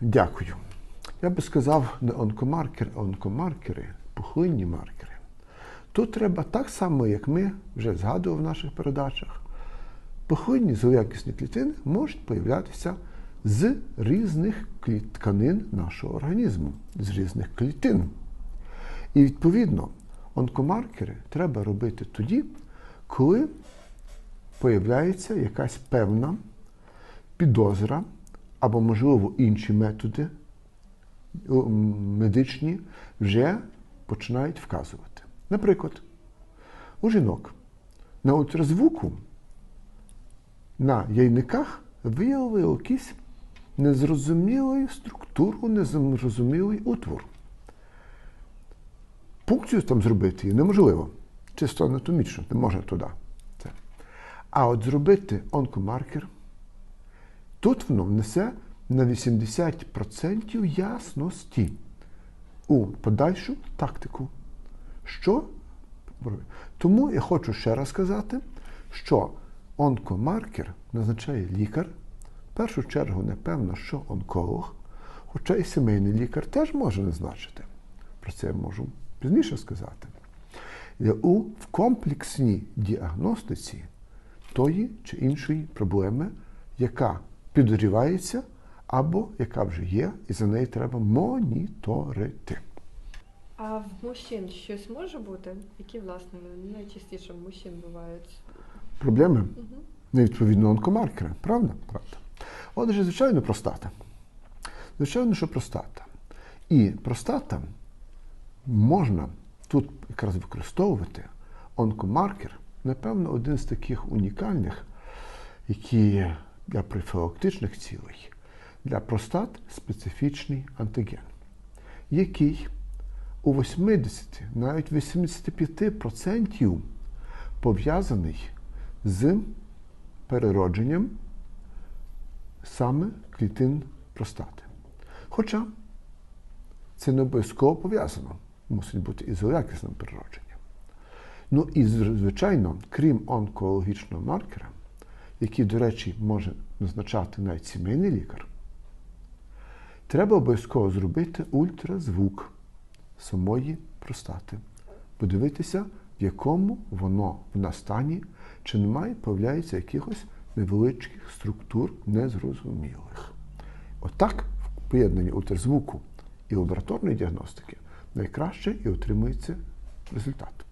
Дякую. Я би сказав не онкомаркер, а онкомаркери, пухлинні маркери. Тут треба так само, як ми вже згадували в наших передачах. Пухлинні злоякісні клітини можуть появлятися з різних тканин нашого організму, з різних клітин. І відповідно онкомаркери треба робити тоді, коли появляється якась певна підозра або, можливо, інші методи медичні вже починають вказувати. Наприклад, у жінок на ультразвуку на яйниках виявили якийсь незрозумілий структуру, незрозумілий утвор. Пункцію там зробити її неможливо. Чисто анатомічно, не можна туди. Це. А от зробити онкомаркер, тут воно внесе на 80% ясності у подальшу тактику. Що? Тому я хочу ще раз сказати, що онкомаркер назначає лікар. В першу чергу, напевно, що онколог, хоча і сімейний лікар теж може назначити. Про це я можу пізніше сказати. У в комплексній діагностиці тої чи іншої проблеми, яка підозрівається або яка вже є, і за неї треба моніторити. А в мужчин щось може бути? Які, власне, найчастіше в мужчин бувають? Проблеми Угу. невідповідно онкомаркери, правда? Правда. Отже, звичайно, простата. Звичайно, що простата. І простата можна тут якраз використовувати онкомаркер, напевно, один з таких унікальних, які для профілактичних цілей, для простат специфічний антиген, який у 80, навіть 85% пов'язаний з переродженням саме клітин простати. Хоча це не обов'язково пов'язано, мусить бути і з злоякісним переродженням. Ну і звичайно, крім онкологічного маркера, який, до речі, може назначати навіть сімейний лікар, треба обов'язково зробити ультразвук самої простати, подивитися, в якому воно в настані, чи немає появляється якихось невеличких структур незрозумілих. Отак, в поєднанні ультразвуку і лабораторної діагностики найкраще і отримується результат.